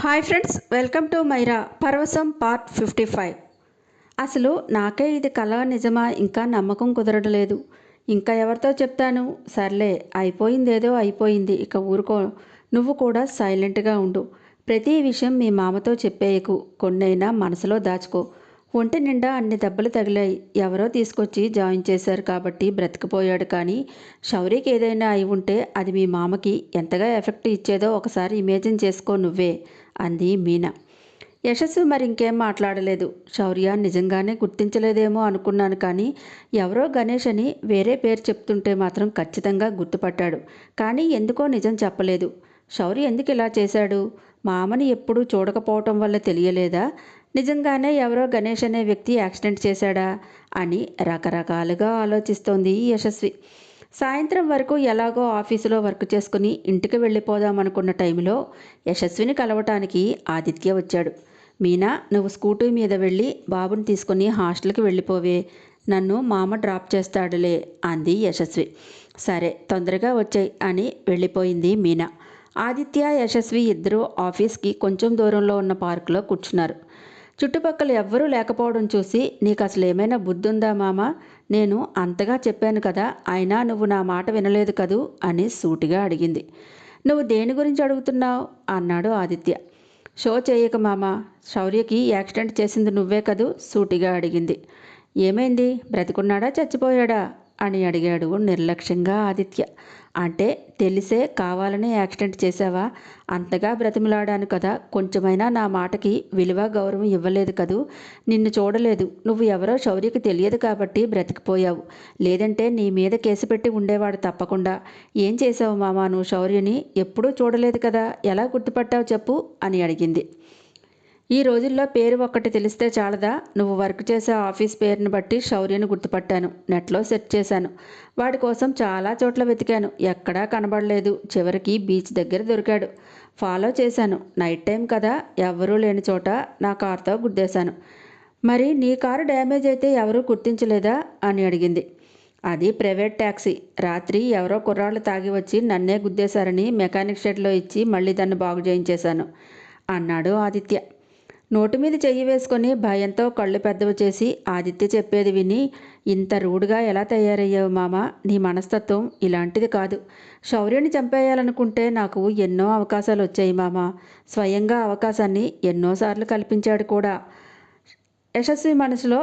Hi friends welcome to మైరా పర్వసం part fifty five. అసలు నాకే ఇది కళ నిజమా? ఇంకా నమ్మకం కుదరడలేదు ఇంకా ఎవరితో చెప్తాను? సర్లే అయిపోయిందేదో అయిపోయింది. ఇక ఊరుకో. నువ్వు కూడా సైలెంట్గా ఉండు. ప్రతి విషయం మీ మామతో చెప్పేయకు. కొన్నైనా మనసులో దాచుకో. ఒంటి నిండా అన్ని దెబ్బలు తగిలాయి. ఎవరో తీసుకొచ్చి జాయిన్ చేశారు కాబట్టి బ్రతికిపోయాడు కానీ శౌర్యకి ఏదైనా అయి ఉంటే అది మీ మామకి ఎంతగా ఎఫెక్ట్ ఇచ్చేదో ఒకసారి ఇమేజిన్ చేసుకో నువ్వే. అంది మీనా. యశస్సు మరి ఇంకేం మాట్లాడలేదు. శౌర్య నిజంగానే గుర్తించలేదేమో అనుకున్నాను కానీ ఎవరో గణేష్ అని వేరే పేరు చెప్తుంటే మాత్రం ఖచ్చితంగా గుర్తుపట్టాడు. కానీ ఎందుకో నిజం చెప్పలేదు. శౌర్య ఎందుకు ఇలా చేశాడు? మామని ఎప్పుడూ చూడకపోవటం వల్ల తెలియలేదా? నిజంగానే ఎవరో గణేష్ అనే వ్యక్తి యాక్సిడెంట్ చేశాడా? అని రకరకాలుగా ఆలోచిస్తోంది యశస్వి. సాయంత్రం వరకు ఎలాగో ఆఫీసులో వర్క్ చేసుకుని ఇంటికి వెళ్ళిపోదాం అనుకున్న టైంలో యశస్విని కలవటానికి ఆదిత్య వచ్చాడు. మీనా నువ్వు స్కూటీ మీద వెళ్ళి బాబుని తీసుకుని హాస్టల్కి వెళ్ళిపోవే. నన్ను మామ డ్రాప్ చేస్తాడులే అంది యశస్వి. సరే తొందరగా వచ్చాయి అని వెళ్ళిపోయింది మీనా. ఆదిత్య యశస్వి ఇద్దరూ ఆఫీస్కి కొంచెం దూరంలో ఉన్న పార్కులో కూర్చున్నారు. చుట్టుపక్కల ఎవ్వరూ లేకపోవడం చూసి నీకు అసలు ఏమైనా బుద్ధి ఉందా మామ? నేను అంతగా చెప్పాను కదా అయినా నువ్వు నా మాట వినలేదు కదూ? అని సూటిగా అడిగింది. నువ్వు దేని గురించి అడుగుతున్నావు? అన్నాడు ఆదిత్య. షో చేయక మామ. శౌర్యకి యాక్సిడెంట్ చేసింది నువ్వే కదూ? సూటిగా అడిగింది. ఏమైంది? బ్రతికున్నాడా? చచ్చిపోయాడా? అని అడిగాడు నిర్లక్ష్యంగా ఆదిత్య. అంటే తెలిసే కావాలని యాక్సిడెంట్ చేశావా? అంతగా బ్రతిమలాడాను కదా. కొంచెమైనా నా మాటకి విలువ గౌరవం ఇవ్వలేదు కదూ? నిన్ను చూడలేదు. నువ్వు ఎవరో శౌర్యకి తెలియదు కాబట్టి బ్రతికిపోయావు. లేదంటే నీ మీద కేసు పెట్టి ఉండేవాడు తప్పకుండా. ఏం చేసావు మామా నువ్వు శౌర్యని? ఎప్పుడూ చూడలేదు కదా. ఎలా గుర్తుపట్టావు చెప్పు అని అడిగింది. ఈ రోజుల్లో పేరు ఒక్కటి తెలిస్తే చాలదా? నువ్వు వర్క్ చేసే ఆఫీస్ పేరుని బట్టి శౌర్యను గుర్తుపట్టాను. నెట్లో సెర్చ్ చేశాను. వాడి కోసం చాలా చోట్ల వెతికాను. ఎక్కడా కనబడలేదు. చివరికి బీచ్ దగ్గర దొరికాడు. ఫాలో చేశాను. నైట్ టైం కదా? ఎవ్వరూ లేని చోట నా కారుతో గుద్దేశాను. మరి నీ కారు డ్యామేజ్ అయితే ఎవరూ గుర్తించలేదా? అని అడిగింది. అది ప్రైవేట్ ట్యాక్సీ రాత్రి ఎవరో కుర్రాళ్ళు తాగి వచ్చి నన్నే గుద్దేశారని మెకానిక్ షెడ్లో ఇచ్చి మళ్ళీ దాన్ని బాగు చేయించేశాను అన్నాడు ఆదిత్య. నోటి మీద చెయ్యి వేసుకొని భయంతో కళ్ళు పెద్దవి చేసి ఆదిత్య చెప్పేది విని ఇంత రూడ్గా ఎలా తయారయ్యావు మామ? నీ మనస్తత్వం ఇలాంటిది కాదు. శౌర్యని చంపేయాలనుకుంటే నాకు ఎన్నో అవకాశాలు వచ్చాయి మామ. స్వయంగా అవకాశాన్ని ఎన్నోసార్లు కల్పించాడు కూడా. యశస్వి మనసులో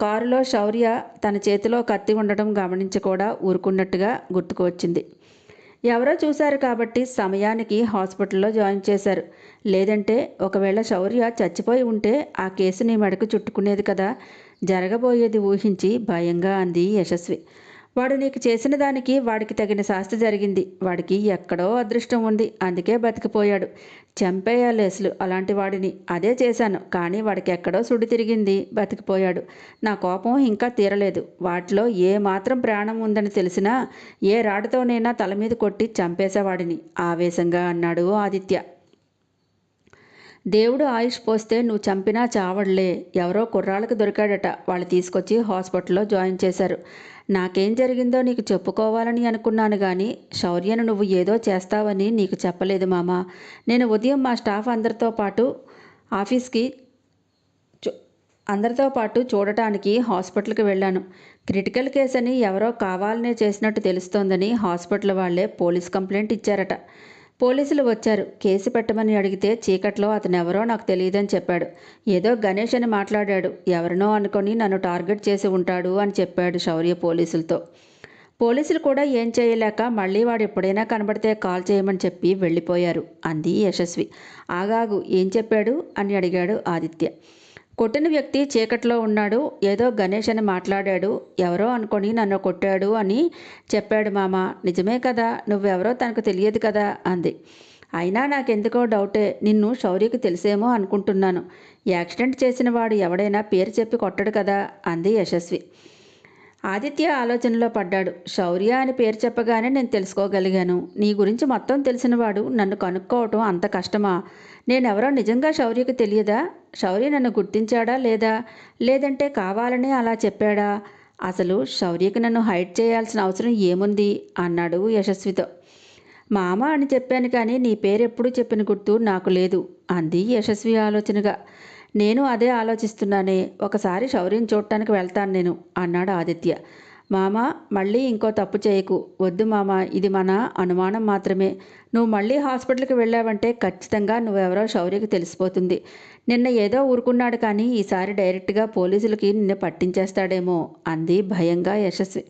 కారులో శౌర్య తన చేతిలో కత్తి ఉండటం గమనించి కూడా ఊరుకున్నట్టుగా గుర్తుకు వచ్చింది. ఎవరో చూశారు కాబట్టి సమయానికి హాస్పిటల్లో జాయిన్ చేశారు. లేదంటే ఒకవేళ శౌర్య చచ్చిపోయి ఉంటే ఆ కేసు నీ మెడకు చుట్టుకునేది కదా. జరగబోయేది ఊహించి భయంగా అంది యశస్వి. వాడు నీకు చేసిన దానికి వాడికి తగిన శాస్తి జరిగింది. వాడికి ఎక్కడో అదృష్టం ఉంది. అందుకే బతికిపోయాడు. చంపేయాలి అసలు అలాంటి వాడిని. అదే చేశాను. కానీ వాడికి ఎక్కడో సుడి తిరిగింది. బతికిపోయాడు. నా కోపం ఇంకా తీరలేదు. వాటిలో ఏ మాత్రం ప్రాణం ఉందని తెలిసినా ఏ రాడుతోనైనా తల మీద కొట్టి చంపేసేవాడిని. ఆవేశంగా అన్నాడు ఆదిత్య. దేవుడు ఆయుష్ పోస్తే నువ్వు చంపినా చావడలే. ఎవరో కుర్రాళ్ళకి దొరికాడట. వాళ్ళు తీసుకొచ్చి హాస్పిటల్లో జాయిన్ చేశారు. నాకేం జరిగిందో నీకు చెప్పుకోవాలని అనుకున్నాను కానీ శౌర్యను నువ్వు ఏదో చేస్తావని నీకు చెప్పలేదు మామ. నేను ఉదయం మా స్టాఫ్ అందరితో పాటు ఆఫీస్కి అందరితో పాటు చూడటానికి హాస్పిటల్కి వెళ్ళాను. క్రిటికల్ కేసు అని ఎవరో కావాలనే చేసినట్టు తెలుస్తోందని హాస్పిటల్ వాళ్ళే పోలీస్ కంప్లైంట్ ఇచ్చారట. పోలీసులు వచ్చారు. కేసు పెట్టమని అడిగితే చీకట్లో అతను ఎవరో నాకు తెలియదని చెప్పాడు. ఏదో గణేష్ అని మాట్లాడాడు. ఎవరినో అనుకొని నన్ను టార్గెట్ చేసి ఉంటాడు అని చెప్పాడు శౌర్య పోలీసులతో. పోలీసులు కూడా ఏం చేయలేక మళ్ళీ వాడు ఎప్పుడైనా కనబడితే కాల్ చేయమని చెప్పి వెళ్ళిపోయారు. అంది యశస్వి. ఆగాగు ఏం చెప్పాడు? అని అడిగాడు ఆదిత్య. కొట్టిన వ్యక్తి చీకట్లో ఉన్నాడు. ఏదో గణేష్ అని మాట్లాడాడు. ఎవరో అనుకొని నన్ను కొట్టాడు అని చెప్పాడు మామ. నిజమే కదా నువ్వెవరో తనకు తెలియదు కదా అంది. అయినా నాకెందుకో డౌటే నిన్ను శౌర్యకి తెలిసేమో అనుకుంటున్నాను. యాక్సిడెంట్ చేసిన వాడు ఎవడైనా పేరు చెప్పి కొట్టడు కదా అంది యశస్వి. ఆదిత్య ఆలోచనలో పడ్డాడు. శౌర్య అని పేరు చెప్పగానే నేను తెలుసుకోగలిగాను. నీ గురించి మొత్తం తెలిసినవాడు నన్ను కనుక్కోవటం అంత కష్టమా? నేనెవరో నిజంగా శౌర్యకు తెలియదా? శౌర్య నన్ను గుర్తించాడా లేదా? లేదంటే కావాలనే అలా చెప్పాడా? అసలు శౌర్యకి నన్ను హైడ్ చేయాల్సిన అవసరం ఏముంది? అన్నాడు యశస్వితో. మామ అని చెప్పాను కానీ నీ పేరెప్పుడు చెప్పిన గుర్తు నాకు లేదు అంది యశస్వి ఆలోచనగా. నేను అదే ఆలోచిస్తున్నానే ఒకసారి శౌర్యం చూడటానికి వెళ్తాను నేను అన్నాడు ఆదిత్య. మామ మళ్ళీ ఇంకో తప్పు చేయకు. వద్దు మామ ఇది మన అనుమానం మాత్రమే. నువ్వు మళ్ళీ హాస్పిటల్కి వెళ్ళావంటే ఖచ్చితంగా నువ్వెవరో శౌర్యకి తెలిసిపోతుంది. నిన్న ఏదో ఊరుకున్నాడు కానీ ఈసారి డైరెక్ట్గా పోలీసులకి నిన్ను పట్టించేస్తాడేమో అంది భయంగా యశస్వి.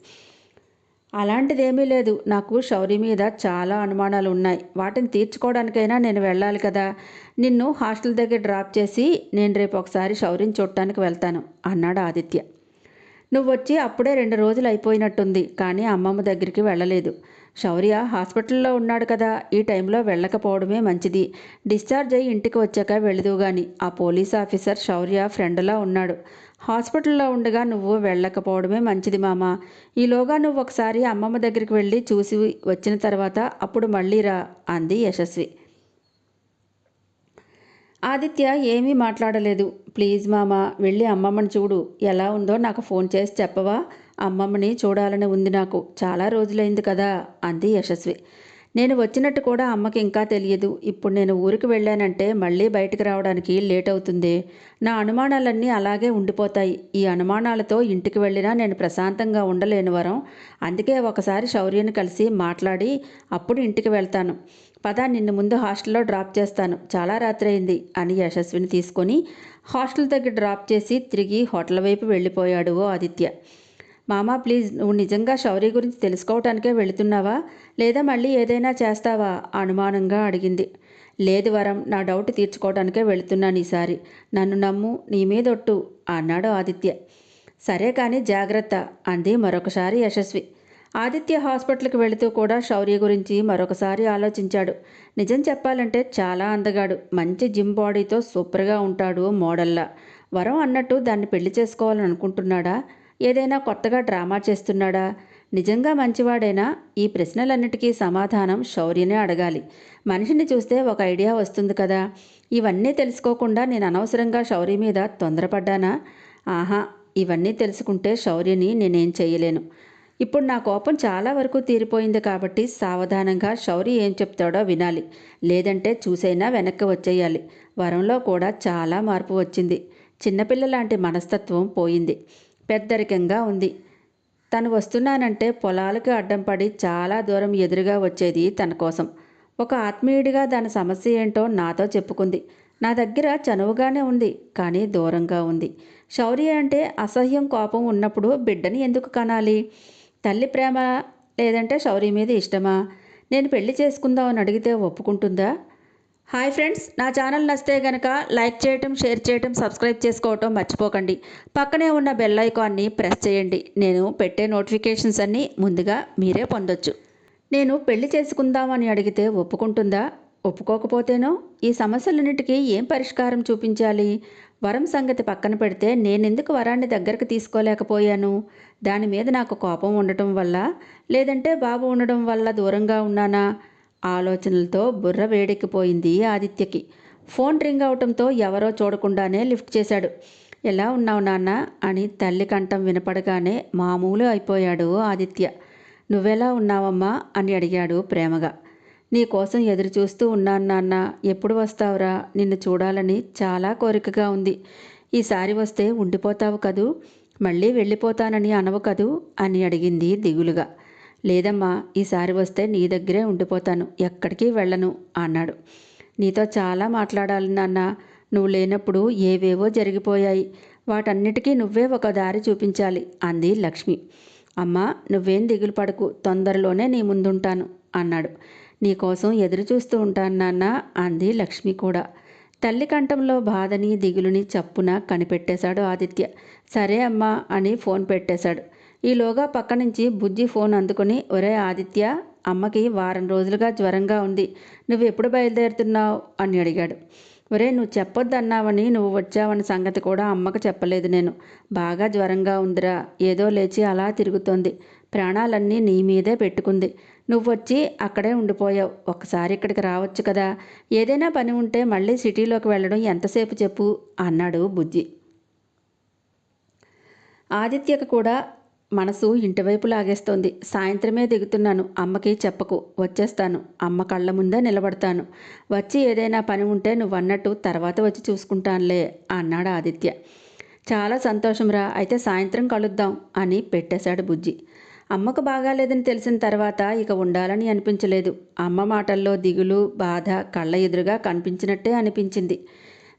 అలాంటిదేమీ లేదు. నాకు శౌర్య మీద చాలా అనుమానాలు ఉన్నాయి వాటిని తీర్చుకోవడానికైనా నేను వెళ్ళాలి కదా. నిన్ను హాస్టల్ దగ్గర డ్రాప్ చేసి నేను రేపు ఒకసారి శౌరిని చూడటానికి వెళ్తాను అన్నాడు ఆదిత్య. నువ్వు వచ్చి అప్పుడే రెండు రోజులు అయిపోయినట్టుంది కానీ అమ్మమ్మ దగ్గరికి వెళ్ళలేదు. శౌర్య హాస్పిటల్లో ఉన్నాడు కదా ఈ టైంలో వెళ్ళకపోవడమే మంచిది. డిశ్చార్జ్ అయ్యి ఇంటికి వచ్చాక వెళుదువు గాని ఆ పోలీస్ ఆఫీసర్ శౌర్య ఫ్రెండ్లా ఉన్నాడు. హాస్పిటల్లో ఉండగా నువ్వు వెళ్ళకపోవడమే మంచిది మామ. ఈలోగా నువ్వు ఒకసారి అమ్మమ్మ దగ్గరికి వెళ్ళి చూసి వచ్చిన తర్వాత అప్పుడు మళ్ళీ రా అంది యశస్వి. ఆదిత్య ఏమీ మాట్లాడలేదు. ప్లీజ్ మామ వెళ్ళి అమ్మమ్మని చూడు ఎలా ఉందో నాకు ఫోన్ చేసి చెప్పవా? అమ్మమ్మని చూడాలని ఉంది నాకు. చాలా రోజులైంది కదా అంది యశస్వి. నేను వచ్చినట్టు కూడా అమ్మకి ఇంకా తెలియదు. ఇప్పుడు నేను ఊరికి వెళ్ళానంటే మళ్ళీ బయటకు రావడానికి లేట్ అవుతుంది. నా అనుమానాలన్నీ అలాగే ఉండిపోతాయి. ఈ అనుమానాలతో ఇంటికి వెళ్ళినా నేను ప్రశాంతంగా ఉండలేను వరం. అందుకే ఒకసారి శౌర్యని కలిసి మాట్లాడి అప్పుడు ఇంటికి వెళ్తాను. పద నిన్ను ముందు హాస్టల్లో డ్రాప్ చేస్తాను. చాలా రాత్రి అయింది అని యశస్విని తీసుకొని హాస్టల్ దగ్గర డ్రాప్ చేసి తిరిగి హోటల్ వైపు వెళ్ళిపోయాడు ఓ ఆదిత్య. మామా ప్లీజ్ నువ్వు నిజంగా శౌర్య గురించి తెలుసుకోవటానికే వెళుతున్నావా? లేదా మళ్ళీ ఏదైనా చేస్తావా? అనుమానంగా అడిగింది. లేదు వరం నా డౌట్ తీర్చుకోవడానికే వెళుతున్నాను ఈసారి. నన్ను నమ్ము నీ మీదొట్టు అన్నాడు ఆదిత్య. సరే కానీ జాగ్రత్త అంది మరొకసారి యశస్వి. ఆదిత్య హాస్పిటల్కి వెళుతూ కూడా శౌర్య గురించి మరొకసారి ఆలోచించాడు. నిజం చెప్పాలంటే చాలా అందగాడు. మంచి జిమ్ బాడీతో సూపర్గా ఉంటాడు మోడల్లా. వరం అన్నట్టు దాన్ని పెళ్ళి చేసుకోవాలని అనుకుంటున్నాడా ఏదైనా కొత్తగా డ్రామా చేస్తున్నాడా? నిజంగా మంచివాడైనా? ఈ ప్రశ్నలన్నిటికీ సమాధానం శౌర్యనే అడగాలి. మనిషిని చూస్తే ఒక ఐడియా వస్తుంది కదా. ఇవన్నీ తెలుసుకోకుండా నేను అనవసరంగా శౌర్య మీద తొందరపడ్డానా? ఆహా ఇవన్నీ తెలుసుకుంటే శౌర్యని నేనేం చేయలేను. ఇప్పుడు నా కోపం చాలా వరకు తీరిపోయింది కాబట్టి సావధానంగా శౌరి ఏం చెప్తాడో వినాలి. లేదంటే చూసైనా వెనక్కి వచ్చేయాలి. వరంలో కూడా చాలా మార్పు వచ్చింది. చిన్నపిల్ల లాంటి మనస్తత్వం పోయింది. పెద్దరికంగా ఉంది. తను వస్తున్నానంటే పొలాలకు అడ్డం పడి చాలా దూరం ఎదురుగా వచ్చేది తన కోసం. ఒక ఆత్మీయుడిగా దాని సమస్య ఏంటో నాతో చెప్పుకుంది. నా దగ్గర చనువుగానే ఉంది కానీ దూరంగా ఉంది. శౌర్య అంటే అసహ్యం కోపం ఉన్నప్పుడు బిడ్డని ఎందుకు కనాలి? తల్లి ప్రేమ లేదంటే శౌర్య మీద ఇష్టమా? నేను పెళ్ళి చేసుకుందామని అడిగితే ఒప్పుకుంటుందా? హాయ్ ఫ్రెండ్స్ నా ఛానల్ నచ్చితే గనక లైక్ చేయటం షేర్ చేయటం సబ్స్క్రైబ్ చేసుకోవటం మర్చిపోకండి. పక్కనే ఉన్న బెల్ ఐకాన్ని ప్రెస్ చేయండి. నేను పెట్టే నోటిఫికేషన్స్ అన్నీ ముందుగా మీరే పొందొచ్చు. నేను పెళ్ళి చేసుకుందామని అడిగితే ఒప్పుకుంటుందా? ఒప్పుకోకపోతేనో? ఈ సమస్యలన్నిటికీ ఏం పరిష్కారం చూపించాలి? వరం సంగతి పక్కన పెడితే నేనెందుకు వరాన్ని దగ్గరకు తీసుకోలేకపోయాను? దాని మీద నాకు కోపం ఉండటం వల్ల? లేదంటే బాబు ఉండడం వల్ల దూరంగా ఉన్నానా? ఆలోచనలతో బుర్ర వేడెక్కిపోయింది ఆదిత్యకి. ఫోన్ రింగ్ అవటంతో ఎవరో చూడకుండానే లిఫ్ట్ చేశాడు. ఎలా ఉన్నావు నాన్న? అని తల్లి కంఠం వినపడగానే మామూలు అయిపోయాడు ఆదిత్య. నువ్వెలా ఉన్నావమ్మా? అని అడిగాడు ప్రేమగా. నీ కోసం ఎదురు చూస్తూ ఉన్నాను నాన్న. ఎప్పుడు వస్తావురా? నిన్ను చూడాలని చాలా కోరికగా ఉంది. ఈసారి వస్తే ఉండిపోతావు కదూ? మళ్ళీ వెళ్ళిపోతానని అనవు కదూ? అని అడిగింది దిగులుగా. లేదమ్మా ఈసారి వస్తే నీ దగ్గరే ఉండిపోతాను ఎక్కడికి వెళ్ళను అన్నాడు. నీతో చాలా మాట్లాడాలి నాన్న. నువ్వు లేనప్పుడు ఏవేవో జరిగిపోయాయి. వాటన్నిటికీ నువ్వే ఒక దారి చూపించాలి అంది లక్ష్మి. అమ్మా నువ్వేం దిగులు పడకు తొందరలోనే నీ ముందుంటాను అన్నాడు. నీకోసం ఎదురు చూస్తూ ఉంటాను నాన్న అంది లక్ష్మి కూడా. తల్లి కంఠంలో బాధని దిగులుని చప్పున కనిపెట్టేశాడు ఆదిత్య. సరే అమ్మా అని ఫోన్ పెట్టేశాడు. ఈలోగా పక్క నుంచి బుజ్జి ఫోన్ అందుకుని ఒరే ఆదిత్య అమ్మకి వారం రోజులుగా జ్వరంగా ఉంది. నువ్వు ఎప్పుడు బయలుదేరుతున్నావు? అని అడిగాడు. ఒరే నువ్వు చెప్పొద్దన్నావని నువ్వు వచ్చావని సంగతి కూడా అమ్మకు చెప్పలేదు నేను. బాగా జ్వరంగా ఉందిరా. ఏదో లేచి అలా తిరుగుతోంది. ప్రాణాలన్నీ నీ మీదే పెట్టుకుంది. నువ్వు వచ్చి అక్కడే ఉండిపోయావు. ఒకసారి ఇక్కడికి రావచ్చు కదా. ఏదైనా పని ఉంటే మళ్ళీ సిటీలోకి వెళ్ళడం ఎంతసేపు చెప్పు? అన్నాడు బుజ్జి. ఆదిత్యకు కూడా మనసు ఇంటివైపు లాగేస్తోంది. సాయంత్రమే దిగుతున్నాను. అమ్మకి చెప్పకు. వచ్చేస్తాను. అమ్మ కళ్ళ ముందే నిలబడతాను. వచ్చి ఏదైనా పని ఉంటే నువ్వు అన్నట్టు తర్వాత వచ్చి చూసుకుంటానులే అన్నాడు ఆదిత్య. చాలా సంతోషంరా. అయితే సాయంత్రం కలుద్దాం అని పెట్టేశాడు బుజ్జి. అమ్మకు బాగాలేదని తెలిసిన తర్వాత ఇక ఉండాలని అనిపించలేదు. అమ్మ మాటల్లో దిగులు బాధ కళ్ళ ఎదురుగా కనిపించినట్టే అనిపించింది.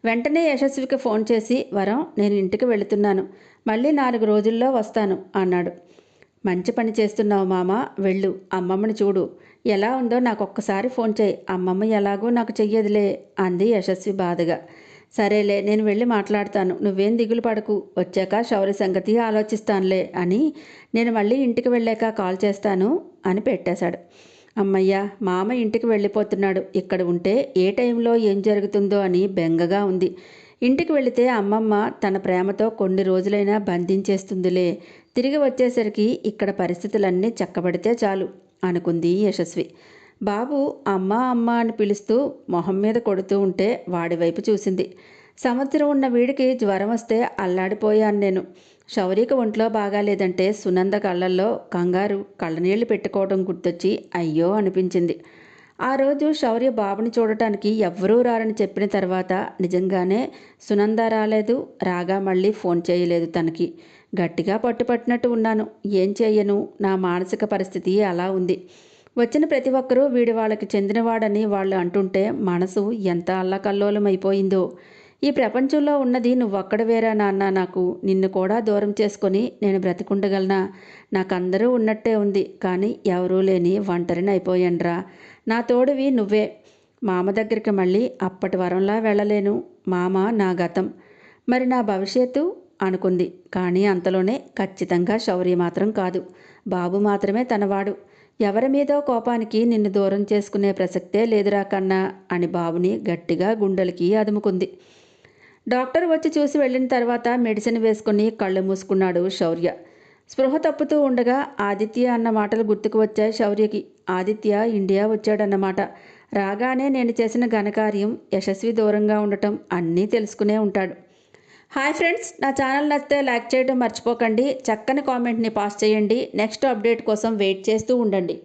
వెంటనే యశస్వికి ఫోన్ చేసి వరం నేను ఇంటికి వెళుతున్నాను. మళ్ళీ నాలుగు రోజుల్లో వస్తాను అన్నాడు. మంచి పని చేస్తున్నావు మామ వెళ్ళు. అమ్మమ్మని చూడు. ఎలా ఉందో నాకు ఒక్కసారి ఫోన్ చేయి. అమ్మమ్మ ఎలాగో నాకు చెయ్యదులే అంది యశస్వి బాధగా. సరేలే నేను వెళ్ళి మాట్లాడతాను. నువ్వేం దిగులు పడకు. వచ్చాక శౌర్య సంగతి ఆలోచిస్తానులే అని నేను మళ్ళీ ఇంటికి వెళ్ళాక కాల్ చేస్తాను అని పెట్టేశాడు. అమ్మయ్య మామ ఇంటికి వెళ్ళిపోతున్నాడు. ఇక్కడ ఉంటే ఏ టైంలో ఏం జరుగుతుందో అని బెంగగా ఉంది. ఇంటికి వెళితే అమ్మమ్మ తన ప్రేమతో కొన్ని రోజులైనా బంధించేస్తుందిలే. తిరిగి వచ్చేసరికి ఇక్కడ పరిస్థితులన్నీ చక్కబడితే చాలు అనుకుంది యశస్వి. బాబు అమ్మ అమ్మ అని పిలుస్తూ మొహం మీద కొడుతూ ఉంటే వాడి వైపు చూసింది. సంవత్సరం ఉన్న వీడికి జ్వరం వస్తే అల్లాడిపోయాను నేను. శౌరిక ఒంట్లో బాగాలేదంటే సునంద కళ్ళల్లో కంగారు కళ్ళనీళ్ళు పెట్టుకోవడం గుర్తొచ్చి అయ్యో అనిపించింది. ఆ రోజు శౌర్య బాబుని చూడటానికి ఎవ్వరూ రారని చెప్పిన తర్వాత నిజంగానే సునంద రాలేదు రాగా మళ్ళీ ఫోన్ చేయలేదు తనకి. గట్టిగా పట్టుపట్టినట్టు ఉన్నాను. ఏం చేయను? నా మానసిక పరిస్థితి అలా ఉంది. వచ్చిన ప్రతి ఒక్కరూ వీడి వాళ్ళకి చెందినవాడని వాళ్ళు అంటుంటే మనసు ఎంత అల్లకల్లోలమైపోయిందో. ఈ ప్రపంచంలో ఉన్నది నువ్వొక్కడవేరా నాన్న నాకు. నిన్ను కూడా దూరం చేసుకొని నేను బ్రతికుండగలనా? నాకందరూ ఉన్నట్టే ఉంది కానీ ఎవరూ లేని ఒంటరిని అయిపోయానురా. నా తోడువి నువ్వే. మామ దగ్గరికి మళ్ళీ అప్పటి వరంలా వెళ్ళలేను. మామ నా గతం. మరి నా భవిష్యత్తు? అనుకుంది కానీ అంతలోనే ఖచ్చితంగా శౌర్య మాత్రం కాదు. బాబు మాత్రమే తనవాడు. ఎవరి మీదో కోపానికి నిన్ను దూరం చేసుకునే ప్రసక్తే లేదురా కన్నా అని బాబుని గట్టిగా గుండెలకి అదుముకుంది. డాక్టర్ వచ్చి చూసి వెళ్ళిన తర్వాత మెడిసిన్ వేసుకుని కళ్ళు మూసుకున్నాడు శౌర్య. స్పృహ తప్పుతూ ఉండగా ఆదిత్య అన్న మాటలు గుర్తుకు వచ్చాయి శౌర్యకి. ఆదిత్య ఇండియా వచ్చాడన్నమాట. రాగానే నేను చేసిన ఘనకార్యం యశస్వి దూరంగా ఉండటం అన్నీ తెలుసుకునే ఉంటాడు. హాయ్ ఫ్రెండ్స్ నా ఛానల్ నచ్చితే లైక్ చేయడం మర్చిపోకండి. చక్కని కామెంట్ని పాస్ చేయండి. నెక్స్ట్ అప్డేట్ కోసం వెయిట్ చేస్తూ ఉండండి.